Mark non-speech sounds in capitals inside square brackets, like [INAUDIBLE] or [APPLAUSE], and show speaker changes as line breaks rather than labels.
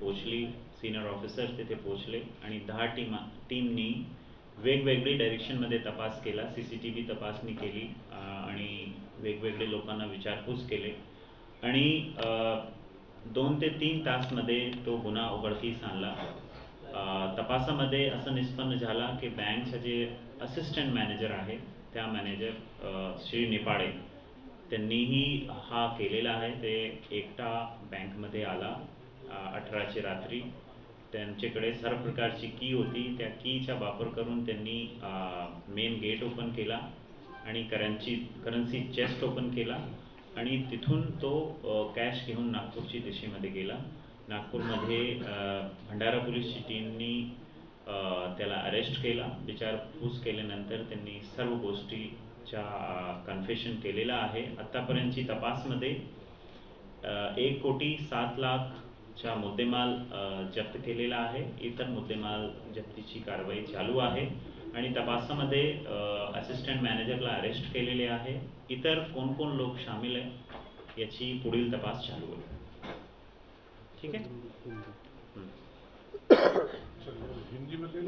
पोचली senior officers तिथे पोचले आणि दहा टीमा टीमनी वेगवेगळी डायरेक्शनमध्ये तपास केला सी सी टी व्ही तपासणी केली आणि वेगवेगळे लोकांना विचारपूस केले. आणि दोन ते तीन तासमध्ये तो गुन्हा उघडकीस आणला. तपासामध्ये असं निष्पन्न झाला की बँकचे जे असिस्टंट मॅनेजर आहे त्या मॅनेजर श्री निपाडे त्यांनीही हा केलेला आहे. ते एकटा बँकमध्ये आला. अठराशे अठराची रात्री. त्यांच्याकडे सर्व प्रकारची की होती. त्या कीचा वापर करून त्यांनी मेन गेट ओपन केला आणि करन्सी करन्सी चेस्ट ओपन केला आणि तिथून तो कॅश घेऊन नागपूरची दिशेमध्ये गेला. नागपूरमध्ये भंडारा पोलीसची टीमनी त्याला अरेस्ट केला. विचारपूस केल्यानंतर त्यांनी सर्व गोष्टीच्या कन्फेशन केलेलं आहे. आत्तापर्यंतची तपासमध्ये एक कोटी सात लाख चा मुद्देमाल जप्त केलेला आहे. इतर मुद्देमाल जप्तीची कारवाई चालू आहे आणि तपासामध्ये असिस्टंट मॅनेजरला अरेस्ट केलेले आहे. इतर कोण कोण लोक सामील आहे याची पुढील तपास चालू आहे ठीक आहे? [COUGHS]
हिंदीमध्ये